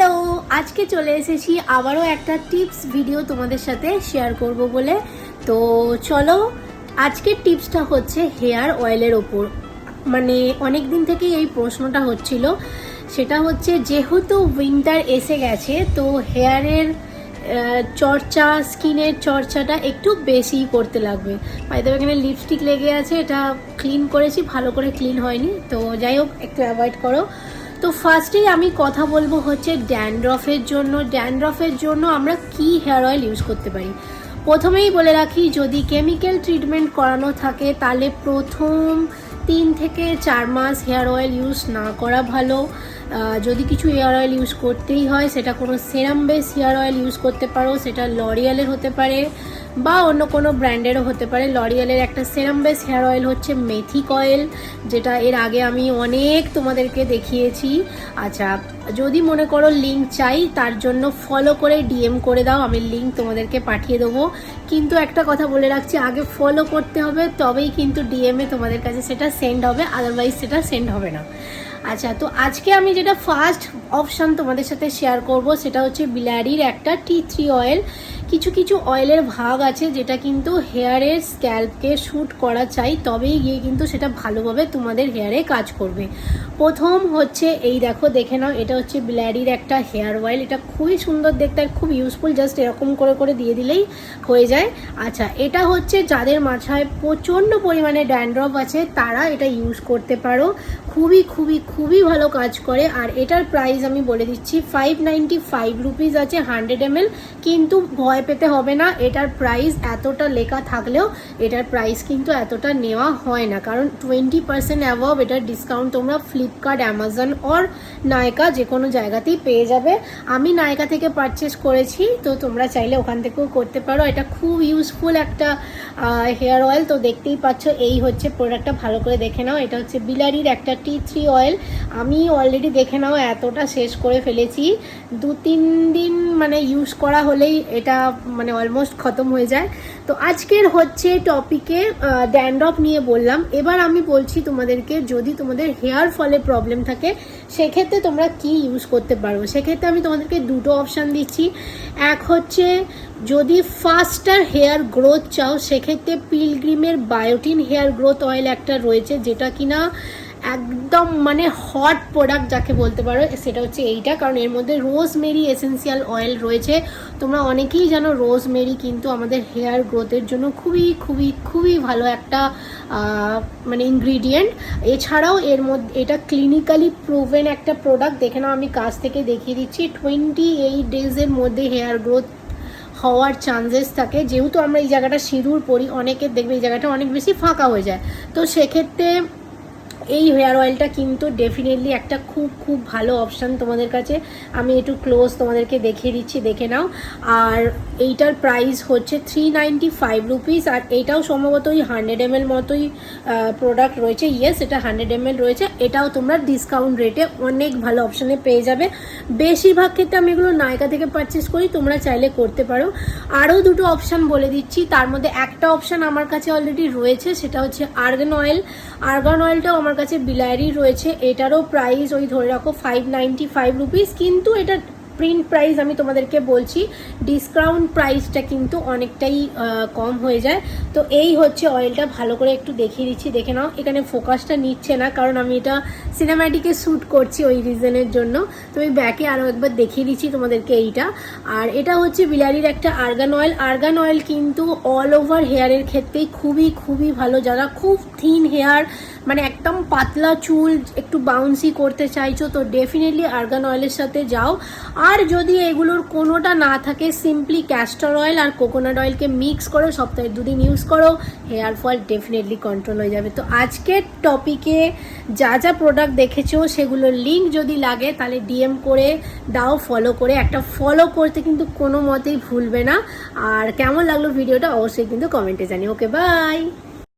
Hello আজকে চলে এসেছি আবারও একটা টিপস ভিডিও তোমাদের সাথে শেয়ার করব বলে। তো চলো, আজকের টিপসটা হচ্ছে হেয়ার অয়েলের ওপর। মানে অনেক দিন থেকেই এই প্রশ্নটা হচ্ছিল। সেটা হচ্ছে, যেহেতু উইন্টার এসে গেছে, তো হেয়ারের চর্চা স্কিনের চর্চাটা একটু বেশি করতে লাগবে। বাইদেব এখানে লিপস্টিক লেগে আছে, এটা ক্লিন করেছি, ভালো করে ক্লিন হয়নি। তো যাই হোক, একটু অ্যাভয়েড করো। তো ফার্স্টেই আমি কথা বলব হচ্ছে ড্যান্ড্রফের জন্য। ড্যান্ড্রফের জন্য আমরা কি হেয়ার অয়েল ইউজ করতে পারি? প্রথমেই বলে রাখি, যদি কেমিক্যাল ট্রিটমেন্ট করানো থাকে, তাহলে প্রথম তিন থেকে চার মাস হেয়ার অয়েল ইউজ না করা ভালো। যদি কিছু হেয়ার অয়েল ইউজ করতেই হয়, সেটা কোনো serum base hair oil use করতে পারো, সেটা লরিয়ালের হতে পারে। বা অন্য কোনো ব্র্যান্ডেরও হতে পারে। লরিয়ালের একটা সেরাম বেস হেয়ার অয়েল হচ্ছে মেথিক অয়েল যেটা এর আগে আমি অনেক তোমাদেরকে দেখিয়েছি। আচ্ছা যদি মনে করো লিঙ্ক চাই, তার জন্য ফলো করে ডিএম করে দাও, আমি লিঙ্ক তোমাদেরকে পাঠিয়ে দেবো। কিন্তু একটা কথা বলে রাখছি, আগে ফলো করতে হবে, তবেই কিন্তু ডিএমে তোমাদের কাছে সেটা সেন্ড হবে আদারওয়াইজ সেটা সেন্ড হবে না। আচ্ছা তো আজকে আমি যেটা ফার্স্ট অপশান তোমাদের সাথে শেয়ার করব, সেটা হচ্ছে বিলারির একটা টি থ্রি অয়েল কিছু কিছু অয়েলের ভাগ আছে যেটা কিন্তু হেয়ারের স্ক্যাল্পকে শ্যুট করা চাই, তবেই গিয়ে কিন্তু সেটা ভালোভাবে তোমাদের হেয়ারে কাজ করবে। প্রথম হচ্ছে এই দেখো, দেখে নাও, এটা হচ্ছে বিলারির একটা হেয়ার অয়েল এটা খুবই সুন্দর দেখতে আর খুব ইউজফুল জাস্ট এরকম করে করে দিয়ে দিলেই হয়ে যায়। আচ্ছা এটা হচ্ছে যাদের মাথায় প্রচণ্ড পরিমাণে ড্যান্ড্রফ আছে, তারা এটা ইউজ করতে পারো। খুবই খুবই খুবই ভালো কাজ করে। আর এটার প্রাইস আমি বলে দিচ্ছি ফাইভ নাইনটি ফাইভ রুপিস আছে হান্ড্রেড এম কিন্তু ভয় পেতে হবে না, এটার প্রাইস এতটা লেখা থাকলেও এটার প্রাইস কিন্তু এতটা নেওয়া হয় না। কারণ টোয়েন্টি পার্সেন্ট অ্যাভাব এটার ডিসকাউন্ট তোমরা ফ্লিপকার্ট অ্যামাজন অর নায়কা যে কোনো জায়গাতেই পেয়ে যাবে। আমি নায়কা থেকে পারচেস করেছি, তো তোমরা চাইলে ওখান থেকেও করতে পারো। এটা খুব ইউজফুল একটা হেয়ার অয়েল তো দেখতেই পাচ্ছ, এই হচ্ছে প্রোডাক্টটা ভালো করে দেখে নাও, এটা হচ্ছে বিলারির একটা টি থ্রি অয়েল আমি অলরেডি দেখে নাও এতটা শেষ করে ফেলেছি। দু তিন দিন মানে ইউজ করা হলেই এটা মানে অলমোস্ট খতম হয়ে যায়। তো আজকের হচ্ছে টপিকে ড্যান্ড্রপ নিয়ে বললাম। এবার আমি বলছি তোমাদেরকে, যদি তোমাদের হেয়ার ফলে প্রবলেম থাকে, সেক্ষেত্রে তোমরা কি ইউজ করতে পারো? সেক্ষেত্রে আমি তোমাদেরকে দুটো অপশান দিচ্ছি। এক হচ্ছে, যদি ফাস্টার হেয়ার গ্রোথ চাও, সেক্ষেত্রে পিলগ্রিমের বায়োটিন হেয়ার গ্রোথ অয়েল একটা রয়েছে, যেটা কিনা একদম মানে হট প্রোডাক্ট যাকে বলতে পারো, সেটা হচ্ছে এইটা। কারণ এর মধ্যে রোজমেরি এসেন্সিয়াল অয়েল রয়েছে। তোমরা অনেকেই জানো রোজমেরি কিন্তু আমাদের হেয়ার গ্রোথের জন্য খুবই খুবই খুবই ভালো একটা মানে ইনগ্রিডিয়েন্ট এছাড়াও এর মধ্যে এটা ক্লিনিক্যালি প্রুভেন একটা প্রোডাক্ট দেখে নাও, আমি কাছ থেকে দেখিয়ে দিচ্ছি। টোয়েন্টি এইট ডেজের মধ্যে হেয়ার গ্রোথ হওয়ার চান্সেস থাকে। যেহেতু আমরা এই জায়গাটা সিঁদুর পরি অনেকের দেখবে এই জায়গাটা অনেক বেশি ফাঁকা হয়ে যায়। তো সেক্ষেত্রে এই হেয়ার অয়েলটা কিন্তু ডেফিনেটলি একটা খুব খুব ভালো অপশান তোমাদের কাছে। আমি একটু ক্লোজ তোমাদেরকে দেখিয়ে দিচ্ছি, দেখে নাও। আর এইটার প্রাইস হচ্ছে থ্রি নাইনটি ফাইভ রুপিস আর এইটাও সম্ভবত ওই হান্ড্রেড এম মতোই প্রোডাক্ট রয়েছে। ইয়েস এটা হান্ড্রেড এম এল রয়েছে। এটাও তোমরা ডিসকাউন্ট রেটে অনেক ভালো অপশানে পেয়ে যাবে। বেশিরভাগ ক্ষেত্রে আমি এগুলো নায়কা থেকে পারচেস করি, তোমরা চাইলে করতে পারো। আরও দুটো অপশান বলে দিচ্ছি। তার মধ্যে একটা অপশান আমার কাছে অলরেডি রয়েছে, সেটা হচ্ছে আর্গান অয়েল আর্গান অয়েলটাও আমার কাছে বিলারি রয়েছে, এটারও প্রাইস ওই ধরে রাখো ফাইভ নাইনটি ফাইভ রুপিস কিন্তু এটা প্রিন্ট প্রাইস আমি তোমাদেরকে বলছি ডিসকাউন্ট প্রাইসটা কিন্তু অনেকটাই কম হয়ে যায়। তো এই হচ্ছে অয়েলটা ভালো করে একটু দেখিয়ে দিচ্ছি, দেখে নাও, এখানে ফোকাসটা নিচ্ছে না, কারণ আমি এটা সিনেম্যাটিকে শ্যুট করছি ওই রিজনের জন্য। তো আমি ব্যাকে আরও একবার দেখিয়ে দিচ্ছি তোমাদেরকে এইটা। আর এটা হচ্ছে বিলারির একটা আর্গান অয়েল আর্গান অয়েল কিন্তু অল ওভার হেয়ারের ক্ষেত্রেই খুবই খুবই ভালো। যারা খুব থিন হেয়ার মানে একদম পাতলা চুল, একটু বাউন্সি করতে চাইছো, তো ডেফিনেটলি আর্গান অয়েলের সাথে যাও। আর যদি এগুলোর কোনোটা না থাকে সিম্পলি ক্যাস্টর অয়েল আর কোকোনাট অয়েলকে মিক্স করে, সপ্তাহে দুদিন ইউজ করো হেয়ার ফল ডেফিনেটলি কন্ট্রোল হয়ে যাবে। তো আজকের টপিকে যা যা প্রোডাক্ট দেখেছ, সেগুলোর লিঙ্ক যদি লাগে, তাহলে ডিএম করে দাও ফলো করে। একটা ফলো করতে কিন্তু কোনো মতেই ভুলবে না। আর কেমন লাগল ভিডিওটা অবশ্যই কিন্তু কমেন্টে জানি ওকে বাই